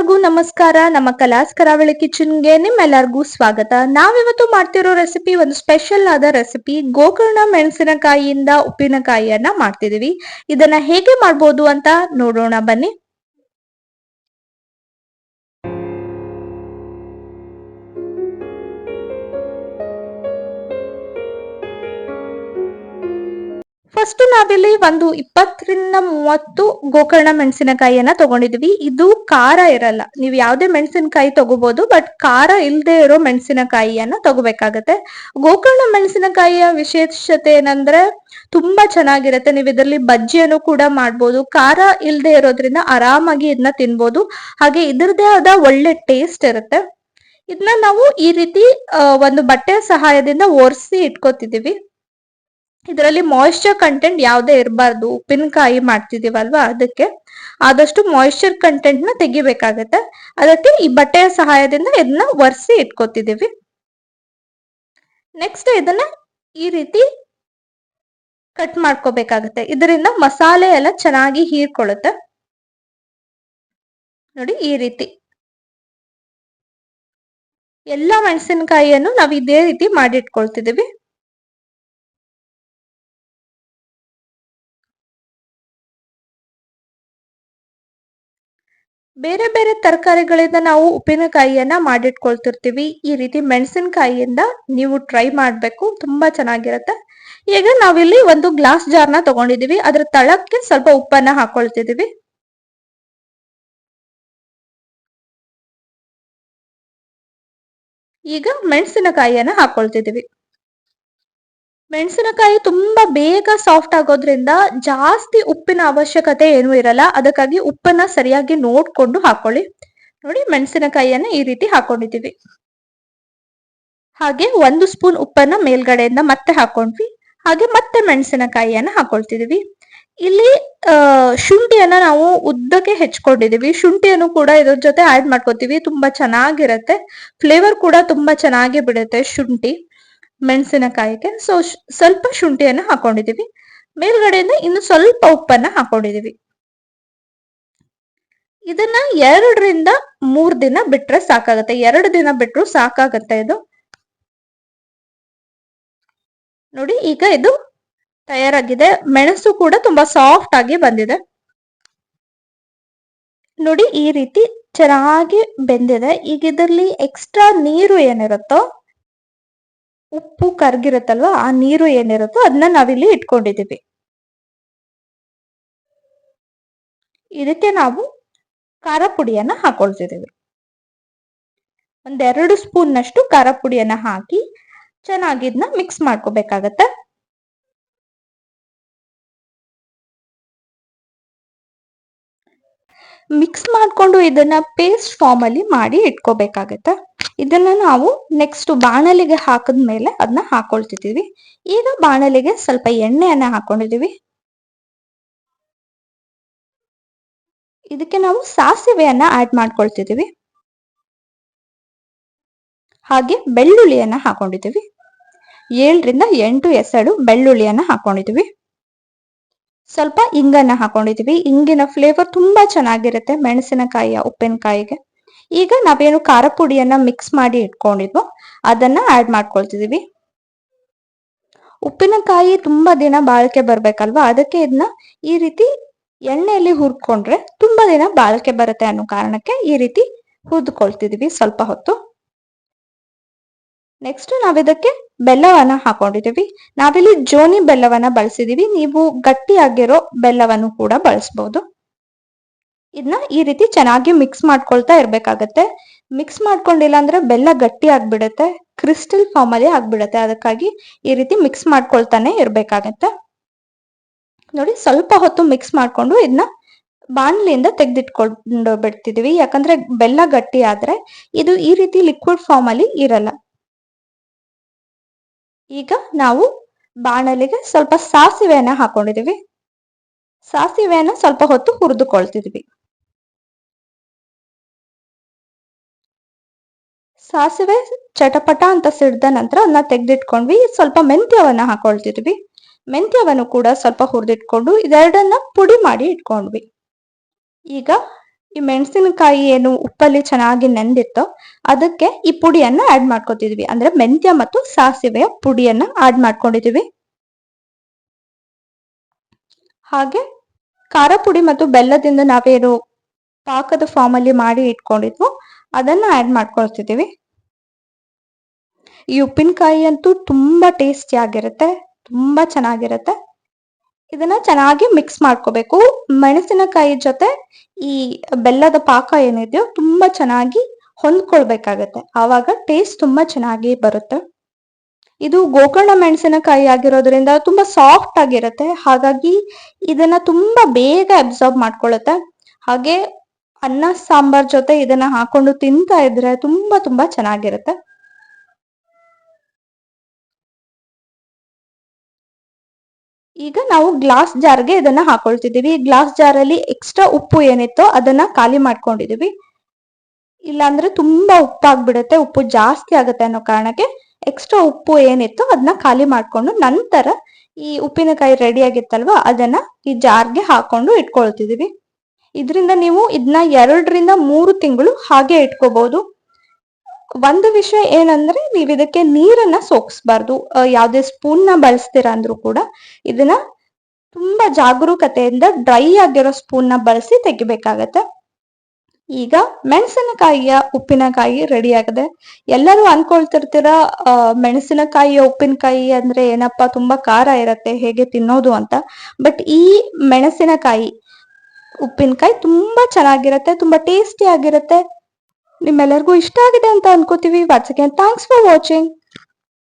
ಎಲ್ಲರಿಗೂ ನಮಸ್ಕಾರ. ನಮ್ಮ ಕಲಾಸ್ ಕರಾವಳಿ ಕಿಚನ್ಗೆ ನಿಮ್ಮೆಲ್ಲರಿಗೂ ಸ್ವಾಗತ. ನಾವಿವತ್ತು ಮಾಡ್ತಿರೋ ರೆಸಿಪಿ ಒಂದು ಸ್ಪೆಷಲ್ ಆದ ರೆಸಿಪಿ. ಗೋಕರ್ಣ ಮೆಣಸಿನಕಾಯಿಯಿಂದ ಉಪ್ಪಿನಕಾಯಿಯನ್ನ ಮಾಡ್ತಿದೀವಿ. ಇದನ್ನ ಹೇಗೆ ಮಾಡ್ಬೋದು ಅಂತ ನೋಡೋಣ ಬನ್ನಿ. ಫಸ್ಟ್ ನಾವಿಲ್ಲಿ ಒಂದು ಇಪ್ಪತ್ತರಿಂದ ಮೂವತ್ತು ಗೋಕರ್ಣ ಮೆಣಸಿನಕಾಯಿಯನ್ನ ತಗೊಂಡಿದ್ವಿ. ಇದು ಖಾರ ಇರಲ್ಲ. ನೀವು ಯಾವುದೇ ಮೆಣಸಿನಕಾಯಿ ತಗೋಬಹುದು ಬಟ್ ಖಾರ ಇಲ್ಲದೆ ಇರೋ ಮೆಣಸಿನಕಾಯಿಯನ್ನ ತಗೋಬೇಕಾಗತ್ತೆ. ಗೋಕರ್ಣ ಮೆಣಸಿನಕಾಯಿಯ ವಿಶೇಷತೆ ಏನಂದ್ರೆ ತುಂಬಾ ಚೆನ್ನಾಗಿರುತ್ತೆ. ನೀವು ಇದರಲ್ಲಿ ಬಜ್ಜಿಯನ್ನು ಕೂಡ ಮಾಡ್ಬೋದು. ಖಾರ ಇಲ್ಲದೆ ಇರೋದ್ರಿಂದ ಆರಾಮಾಗಿ ಇದನ್ನ ತಿನ್ಬೋದು. ಹಾಗೆ ಇದರದೇ ಆದ ಒಳ್ಳೆ ಟೇಸ್ಟ್ ಇರುತ್ತೆ. ಇದನ್ನ ನಾವು ಈ ರೀತಿ ಒಂದು ಬಟ್ಟೆಯ ಸಹಾಯದಿಂದ ಒರೆಸಿ ಇಟ್ಕೋತಿದೀವಿ. ಇದರಲ್ಲಿ ಮಾಯಿಶ್ಚರ್ ಕಂಟೆಂಟ್ ಯಾವುದೇ ಇರಬಾರ್ದು. ಉಪ್ಪಿನಕಾಯಿ ಮಾಡ್ತಿದೀವಲ್ವಾ ಅದಕ್ಕೆ? ಆದಷ್ಟು ಮಾಯಿಶ್ಚರ್ ಕಂಟೆಂಟ್ನ ತೆಗಿಬೇಕಾಗತ್ತೆ. ಅದಕ್ಕೆ ಈ ಬಟ್ಟೆಯ ಸಹಾಯದಿಂದ ಇದನ್ನ ಒರೆಸಿ ಇಟ್ಕೋತಿದೀವಿ ನೆಕ್ಸ್ಟ್ ಇದನ್ನ ಈ ರೀತಿ ಕಟ್ ಮಾಡ್ಕೋಬೇಕಾಗತ್ತೆ. ಇದರಿಂದ ಮಸಾಲೆ ಎಲ್ಲ ಚೆನ್ನಾಗಿ ಹೀರ್ಕೊಳ್ಳುತ್ತೆ. ನೋಡಿ ಈ ರೀತಿ. ಎಲ್ಲ ಮೆಣಸಿನಕಾಯಿಯನ್ನು ನಾವು ಇದೇ ರೀತಿ ಮಾಡಿಟ್ಕೊಳ್ತಿದೀವಿ ಬೇರೆ ಬೇರೆ ತರಕಾರಿಗಳಿಂದ ನಾವು ಉಪ್ಪಿನಕಾಯಿಯನ್ನ ಮಾಡಿಟ್ಕೊಳ್ತಿರ್ತೀವಿ. ಈ ರೀತಿ ಮೆಣಸಿನಕಾಯಿಯಿಂದ ನೀವು ಟ್ರೈ ಮಾಡಬೇಕು. ತುಂಬಾ ಚೆನ್ನಾಗಿರುತ್ತೆ. ಈಗ ನಾವಿಲ್ಲಿ ಒಂದು ಗ್ಲಾಸ್ ಜಾರ್ನ ತಗೊಂಡಿದೀವಿ ಅದ್ರ ತಳಕ್ಕೆ ಸ್ವಲ್ಪ ಉಪ್ಪನ್ನ ಹಾಕೊಳ್ತಿದೀವಿ ಈಗ ಮೆಣಸಿನಕಾಯಿಯನ್ನ ಹಾಕೊಳ್ತಿದೀವಿ ಮೆಣಸಿನಕಾಯಿ ತುಂಬಾ ಬೇಗ ಸಾಫ್ಟ್ ಆಗೋದ್ರಿಂದ ಜಾಸ್ತಿ ಉಪ್ಪಿನ ಅವಶ್ಯಕತೆ ಏನೂ ಇರಲ್ಲ. ಅದಕ್ಕಾಗಿ ಉಪ್ಪನ್ನ ಸರಿಯಾಗಿ ನೋಡ್ಕೊಂಡು ಹಾಕೊಳ್ಳಿ. ನೋಡಿ, ಮೆಣಸಿನಕಾಯಿಯನ್ನ ಈ ರೀತಿ ಹಾಕೊಂಡಿದ್ದೀವಿ. ಹಾಗೆ ಒಂದು ಸ್ಪೂನ್ ಉಪ್ಪನ್ನ ಮೇಲ್ಗಡೆಯಿಂದ ಮತ್ತೆ ಹಾಕೊಂಡ್ವಿ. ಹಾಗೆ ಮತ್ತೆ ಮೆಣಸಿನಕಾಯಿಯನ್ನ ಹಾಕೊಳ್ತಿದೀವಿ ಇಲ್ಲಿ ಶುಂಠಿಯನ್ನ ನಾವು ಉದ್ದಕ್ಕೆ ಹೆಚ್ಕೊಂಡಿದೀವಿ ಶುಂಠಿಯನ್ನು ಕೂಡ ಇದ್ರ ಜೊತೆ ಆಡ್ ಮಾಡ್ಕೋತೀವಿ. ತುಂಬಾ ಚೆನ್ನಾಗಿರತ್ತೆ. ಫ್ಲೇವರ್ ಕೂಡ ತುಂಬಾ ಚೆನ್ನಾಗಿ ಬಿಡುತ್ತೆ ಶುಂಠಿ. ಮೆಣಸಿನಕಾಯಿಗೆ ಸೊ ಸ್ವಲ್ಪ ಶುಂಠಿಯನ್ನು ಹಾಕೊಂಡಿದೀವಿ ಮೇಲ್ಗಡೆಯಿಂದ ಇನ್ನು ಸ್ವಲ್ಪ ಉಪ್ಪನ್ನ ಹಾಕೊಂಡಿದೀವಿ ಇದನ್ನ ಎರಡರಿಂದ ಮೂರ್ ದಿನ ಬಿಟ್ರೆ ಸಾಕಾಗತ್ತೆ. ಎರಡು ದಿನ ಬಿಟ್ರು ಸಾಕಾಗತ್ತೆ ಇದು. ನೋಡಿ, ಈಗ ಇದು ತಯಾರಾಗಿದೆ. ಮೆಣಸು ಕೂಡ ತುಂಬಾ ಸಾಫ್ಟ್ ಆಗಿ ಬಂದಿದೆ. ನೋಡಿ, ಈ ರೀತಿ ಚೆನ್ನಾಗಿ ಬೆಂದಿದೆ. ಈಗ ಇದರಲ್ಲಿ ಎಕ್ಸ್ಟ್ರಾ ನೀರು ಏನಿರುತ್ತೋ ಉಪ್ಪು ಕರ್ಗಿರತ್ತಲ್ವ, ಆ ನೀರು ಏನಿರುತ್ತೋ ಅದನ್ನ ನಾವಿಲ್ಲಿ ಇಟ್ಕೊಂಡಿದ್ದೀವಿ. ಇದಕ್ಕೆ ನಾವು ಖಾರ ಪುಡಿಯನ್ನ ಹಾಕೊಳ್ತಿದ್ದೀವಿ. ಒಂದೆರಡು ಸ್ಪೂನ್ ನಷ್ಟು ಖಾರ ಪುಡಿಯನ್ನ ಹಾಕಿ ಚೆನ್ನಾಗಿ ಇದನ್ನ ಮಿಕ್ಸ್ ಮಾಡ್ಕೋಬೇಕಾಗತ್ತೆ. ಮಿಕ್ಸ್ ಮಾಡ್ಕೊಂಡು ಇದನ್ನ ಪೇಸ್ಟ್ ಫಾರ್ಮ್ ಅಲ್ಲಿ ಮಾಡಿ ಇಟ್ಕೋಬೇಕಾಗತ್ತೆ. ಇದನ್ನ ನಾವು ನೆಕ್ಸ್ಟ್ ಬಾಣಲಿಗೆ ಹಾಕಿದ್ಮೇಲೆ ಅದನ್ನ ಹಾಕೊಳ್ತಿದ್ದೀವಿ. ಈಗ ಬಾಣಲಿಗೆ ಸ್ವಲ್ಪ ಎಣ್ಣೆಯನ್ನ ಹಾಕೊಂಡಿದೀವಿ ಇದಕ್ಕೆ ನಾವು ಸಾಸಿವೆಯನ್ನ ಆಡ್ ಮಾಡ್ಕೊಳ್ತಿದ್ದೀವಿ. ಹಾಗೆ ಬೆಳ್ಳುಳ್ಳಿಯನ್ನ ಹಾಕೊಂಡಿದೀವಿ ಏಳರಿಂದ ಎಂಟು ಎಸಳು ಬೆಳ್ಳುಳ್ಳಿಯನ್ನ ಹಾಕೊಂಡಿದೀವಿ ಸ್ವಲ್ಪ ಇಂಗನ್ನ ಹಾಕೊಂಡಿದೀವಿ ಇಂಗಿನ ಫ್ಲೇವರ್ ತುಂಬಾ ಚೆನ್ನಾಗಿರುತ್ತೆ ಮೆಣಸಿನಕಾಯಿಯ ಉಪ್ಪಿನಕಾಯಿಗೆ. ಈಗ ನಾವೇನು ಖಾರ ಪುಡಿಯನ್ನ ಮಿಕ್ಸ್ ಮಾಡಿ ಇಟ್ಕೊಂಡಿದ್ವೋ ಅದನ್ನ ಆಡ್ ಮಾಡ್ಕೊಳ್ತಿದೀವಿ. ಉಪ್ಪಿನಕಾಯಿ ತುಂಬಾ ದಿನ ಬಾಳಿಕೆ ಬರ್ಬೇಕಲ್ವಾ? ಅದಕ್ಕೆ ಇದನ್ನ ಈ ರೀತಿ ಎಣ್ಣೆಯಲ್ಲಿ ಹುರ್ಕೊಂಡ್ರೆ ತುಂಬಾ ದಿನ ಬಾಳಿಕೆ ಬರುತ್ತೆ ಅನ್ನೋ ಕಾರಣಕ್ಕೆ ಈ ರೀತಿ ಹುರ್ದುಕೊಳ್ತಿದೀವಿ ಸ್ವಲ್ಪ ಹೊತ್ತು. ನೆಕ್ಸ್ಟ್ ನಾವಿದಕ್ಕೆ ಬೆಲ್ಲವನ್ನ ಹಾಕೊಂಡಿದೀವಿ. ನಾವಿಲ್ಲಿ ಜೋನಿ ಬೆಲ್ಲವನ್ನ ಬಳಸಿದೀವಿ. ನೀವು ಗಟ್ಟಿಯಾಗಿರೋ ಬೆಲ್ಲವನ್ನು ಕೂಡ ಬಳಸಬಹುದು ಇದನ್ನ ಈ ರೀತಿ ಚೆನ್ನಾಗಿ ಮಿಕ್ಸ್ ಮಾಡ್ಕೊಳ್ತಾ ಇರ್ಬೇಕಾಗತ್ತೆ. ಮಿಕ್ಸ್ ಮಾಡ್ಕೊಂಡಿಲ್ಲ ಅಂದ್ರೆ ಬೆಲ್ಲ ಗಟ್ಟಿ ಆಗ್ಬಿಡತ್ತೆ ಕ್ರಿಸ್ಟಲ್ ಫಾರ್ಮ್ ಅಲ್ಲಿ ಆಗ್ಬಿಡತ್ತೆ. ಅದಕ್ಕಾಗಿ ಈ ರೀತಿ ಮಿಕ್ಸ್ ಮಾಡ್ಕೊಳ್ತಾನೆ ಇರ್ಬೇಕಾಗತ್ತೆ. ನೋಡಿ, ಸ್ವಲ್ಪ ಹೊತ್ತು ಮಿಕ್ಸ್ ಮಾಡ್ಕೊಂಡು ಇದನ್ನ ಬಾಣಲಿಯಿಂದ ತೆಗೆದಿಟ್ಕೊಂಡು ಬಿಡ್ತಿದೀವಿ. ಯಾಕಂದ್ರೆ ಬೆಲ್ಲ ಗಟ್ಟಿ ಆದ್ರೆ ಇದು ಈ ರೀತಿ ಲಿಕ್ವಿಡ್ ಫಾರ್ಮ್ ಅಲ್ಲಿ ಇರಲ್ಲ. ಈಗ ನಾವು ಬಾಣಲಿಗೆ ಸ್ವಲ್ಪ ಸಾಸಿವೆಯನ್ನ ಹಾಕೊಂಡಿದೀವಿ. ಸಾಸಿವೆಯನ್ನ ಸ್ವಲ್ಪ ಹೊತ್ತು ಹುರಿದುಕೊಳ್ತಿದ್ವಿ. ಸಾಸಿವೆ ಚಟಪಟ ಅಂತ ಸಿಡ್ದ ನಂತರ ಅದನ್ನ ತೆಗೆದಿಟ್ಕೊಂಡ್ವಿ. ಸ್ವಲ್ಪ ಮೆಂತ್ಯವನ್ನು ಹಾಕೊಳ್ತಿದ್ವಿ. ಮೆಂತ್ಯವನ್ನು ಕೂಡ ಸ್ವಲ್ಪ ಹುರಿದಿಟ್ಕೊಂಡು ಇದೆರಡನ್ನ ಪುಡಿ ಮಾಡಿ ಇಟ್ಕೊಂಡ್ವಿ. ಈಗ ಈ ಮೆಣಸಿನಕಾಯಿ ಏನು ಉಪ್ಪಲ್ಲಿ ಚೆನ್ನಾಗಿ ನೆಂದಿತ್ತೋ ಅದಕ್ಕೆ ಈ ಪುಡಿಯನ್ನ ಆಡ್ ಮಾಡ್ಕೊತಿದ್ವಿ. ಅಂದ್ರೆ ಮೆಂತ್ಯ ಮತ್ತು ಸಾಸಿವೆಯ ಪುಡಿಯನ್ನ ಆಡ್ ಮಾಡ್ಕೊಂಡಿದ್ವಿ. ಹಾಗೆ ಖಾರ ಪುಡಿ ಮತ್ತು ಬೆಲ್ಲದಿಂದ ನಾವೇನು ಪಾಕದ ಫಾರ್ಮ್ ಅಲ್ಲಿ ಮಾಡಿ ಇಟ್ಕೊಂಡಿದ್ವು ಅದನ್ನ ಆಡ್ ಮಾಡ್ಕೊಳ್ತಿದೀವಿ ಈ ಉಪ್ಪಿನಕಾಯಿ ಅಂತೂ ತುಂಬಾ ಟೇಸ್ಟಿ ಆಗಿರುತ್ತೆ, ತುಂಬಾ ಚೆನ್ನಾಗಿರುತ್ತೆ. ಇದನ್ನ ಚೆನ್ನಾಗಿ ಮಿಕ್ಸ್ ಮಾಡ್ಕೋಬೇಕು. ಮೆಣಸಿನಕಾಯಿ ಜೊತೆ ಈ ಬೆಲ್ಲದ ಪಾಕ ಏನಿದೆಯೋ ತುಂಬಾ ಚೆನ್ನಾಗಿ ಹೊಂದ್ಕೊಳ್ಬೇಕಾಗತ್ತೆ. ಆವಾಗ ಟೇಸ್ಟ್ ತುಂಬಾ ಚೆನ್ನಾಗಿ ಬರುತ್ತೆ. ಇದು ಗೋಕರ್ಣ ಮೆಣಸಿನಕಾಯಿ ಆಗಿರೋದ್ರಿಂದ ತುಂಬಾ ಸಾಫ್ಟ್ ಆಗಿರುತ್ತೆ. ಹಾಗಾಗಿ ಇದನ್ನ ತುಂಬಾ ಬೇಗ ಅಬ್ಸಾರ್ಬ್ ಮಾಡ್ಕೊಳ್ಳುತ್ತೆ ಹಾಗೆ ಅನ್ನ, ಸಾಂಬಾರ್ ಜೊತೆ ಇದನ್ನ ಹಾಕೊಂಡು ತಿಂತಾ ಇದ್ರೆ ತುಂಬಾ ತುಂಬಾ ಚೆನ್ನಾಗಿರುತ್ತೆ. ಈಗ ನಾವು ಗ್ಲಾಸ್ ಜಾರ್ಗೆ ಇದನ್ನ ಹಾಕೊಳ್ತಿದ್ದೀವಿ. ಗ್ಲಾಸ್ ಜಾರಲ್ಲಿ ಎಕ್ಸ್ಟ್ರಾ ಉಪ್ಪು ಏನಿತ್ತೋ ಅದನ್ನ ಖಾಲಿ ಮಾಡ್ಕೊಂಡಿದೀವಿ ಇಲ್ಲಾಂದ್ರೆ ತುಂಬಾ ಉಪ್ಪಾಗ್ಬಿಡುತ್ತೆ, ಉಪ್ಪು ಜಾಸ್ತಿ ಆಗುತ್ತೆ ಅನ್ನೋ ಕಾರಣಕ್ಕೆ ಎಕ್ಸ್ಟ್ರಾ ಉಪ್ಪು ಏನಿತ್ತೋ ಅದನ್ನ ಖಾಲಿ ಮಾಡ್ಕೊಂಡು ನಂತರ ಈ ಉಪ್ಪಿನಕಾಯಿ ರೆಡಿ ಆಗಿತ್ತಲ್ವಾ, ಅದನ್ನ ಈ ಜಾರ್ಗೆ ಹಾಕೊಂಡು ಇಟ್ಕೊಳ್ತಿದೀವಿ ಇದರಿಂದ ನೀವು ಇದನ್ನ ಎರಡರಿಂದ ಮೂರು ತಿಂಗಳು ಹಾಗೆ ಇಟ್ಕೋಬಹುದು ಒಂದು ವಿಷಯ ಏನಂದ್ರೆ ನೀವು ಇದಕ್ಕೆ ನೀರನ್ನ ಸೋಕ್ಸ್ಬಾರ್ದು. ಯಾವುದೇ ಸ್ಪೂನ್ನ ಬಳಸ್ತೀರ ಅಂದ್ರೂ ಕೂಡ ಇದನ್ನ ತುಂಬಾ ಜಾಗರೂಕತೆಯಿಂದ ಡ್ರೈ ಆಗಿರೋ ಸ್ಪೂನ್ನ ಬಳಸಿ ತೆಗಿಬೇಕಾಗತ್ತೆ. ಈಗ ಮೆಣಸಿನಕಾಯಿಯ ಉಪ್ಪಿನಕಾಯಿ ರೆಡಿ ಆಗದೆ. ಎಲ್ಲರೂ ಅನ್ಕೊಳ್ತಿರ್ತೀರ ಮೆಣಸಿನಕಾಯಿ ಮೆಣಸಿನಕಾಯಿಯ ಉಪ್ಪಿನಕಾಯಿ ಅಂದ್ರೆ ಏನಪ್ಪಾ ತುಂಬಾ ಖಾರ ಇರತ್ತೆ, ಹೇಗೆ ತಿನ್ನೋದು ಅಂತ. ಬಟ್ ಈ ಮೆಣಸಿನಕಾಯಿ ಉಪ್ಪಿನಕಾಯಿ ತುಂಬಾ ಚೆನ್ನಾಗಿರತ್ತೆ, ತುಂಬಾ ಟೇಸ್ಟಿ ಆಗಿರುತ್ತೆ. ನಿಮ್ಮೆಲ್ಲರಿಗೂ ಇಷ್ಟ ಆಗಿದೆ ಅಂತ ಅನ್ಕೋತೀವಿ. Once again thanks for watching